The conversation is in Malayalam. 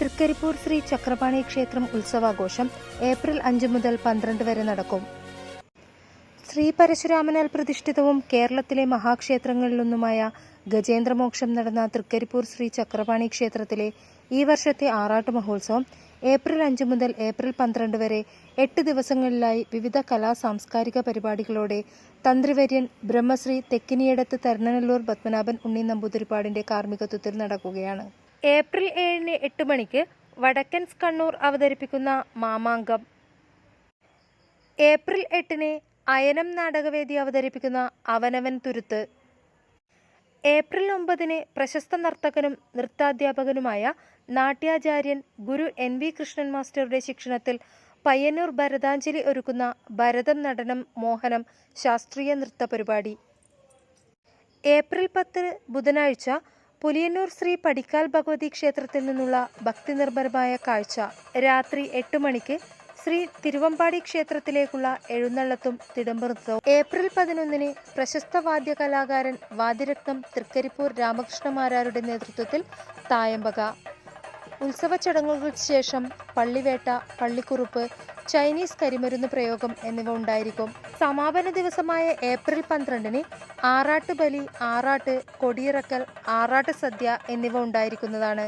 തൃക്കരിപ്പൂർ ശ്രീ ചക്രപാണി ക്ഷേത്രം ഉത്സവാഘോഷം ഏപ്രിൽ അഞ്ച് മുതൽ പന്ത്രണ്ട് വരെ നടക്കും. ശ്രീ പരശുരാമനാൽ പ്രതിഷ്ഠിതവും കേരളത്തിലെ മഹാക്ഷേത്രങ്ങളിലൊന്നുമായ ഗജേന്ദ്രമോക്ഷം നടന്ന തൃക്കരിപ്പൂർ ശ്രീ ചക്രപാണി ക്ഷേത്രത്തിലെ ഈ വർഷത്തെ ആറാട്ട് മഹോത്സവം ഏപ്രിൽ അഞ്ച് മുതൽ ഏപ്രിൽ പന്ത്രണ്ട് വരെ എട്ട് ദിവസങ്ങളിലായി വിവിധ കലാ സാംസ്കാരിക പരിപാടികളോടെ തന്ത്രിവര്യൻ ബ്രഹ്മശ്രീ തെക്കിനിയടത്ത് തരണനല്ലൂർ പത്മനാഭൻ ഉണ്ണി നമ്പൂതിരിപ്പാടിന്റെ കാർമ്മികത്വത്തിൽ നടക്കുകയാണ്. ഏപ്രിൽ ഏഴിന് എട്ട് മണിക്ക് വടക്കൻസ് കണ്ണൂർ അവതരിപ്പിക്കുന്ന മാമാങ്കം. ഏപ്രിൽ എട്ടിന് അയനം നാടകവേദി അവതരിപ്പിക്കുന്ന അവനവൻ തുരുത്ത്. ഏപ്രിൽ ഒമ്പതിന് പ്രശസ്ത നർത്തകനും നൃത്താധ്യാപകനുമായ നാട്യാചാര്യൻ ഗുരു എൻ വി കൃഷ്ണൻ മാസ്റ്ററുടെ ശിക്ഷണത്തിൽ പയ്യന്നൂർ ഭരതാഞ്ജലി ഒരുക്കുന്ന ഭരതം നടനം മോഹനം ശാസ്ത്രീയ നൃത്ത പരിപാടി. ഏപ്രിൽ പത്തിന് ബുധനാഴ്ച പുലിയന്നൂർ ശ്രീ പടിക്കാൽ ഭഗവതി ക്ഷേത്രത്തിൽ നിന്നുള്ള ഭക്തി നിർഭരമായ കാഴ്ച രാത്രി എട്ട് മണിക്ക് ശ്രീ തിരുവമ്പാടി ക്ഷേത്രത്തിലേക്കുള്ള എഴുന്നള്ളത്തും തിടമ്പനൃത്തവും ഏപ്രിൽ പതിനൊന്നിന് പ്രശസ്ത വാദ്യ കലാകാരൻ വാദ്യരത്നം തൃക്കരിപ്പൂർ രാമകൃഷ്ണമാരാരുടെ നേതൃത്വത്തിൽ തായമ്പക. ഉത്സവ ചടങ്ങുകൾക്ക് ശേഷം പള്ളിവേട്ട പള്ളിക്കുറുപ്പ് ചൈനീസ് കരിമരുന്ന് പ്രയോഗം എന്നിവ ഉണ്ടായിരിക്കും. സമാപന ദിവസമായ ഏപ്രിൽ പന്ത്രണ്ടിന് ആറാട്ട് ബലി ആറാട്ട് കൊടിയിറക്കൽ ആറാട്ട് സദ്യ എന്നിവ ഉണ്ടായിരിക്കുന്നതാണ്.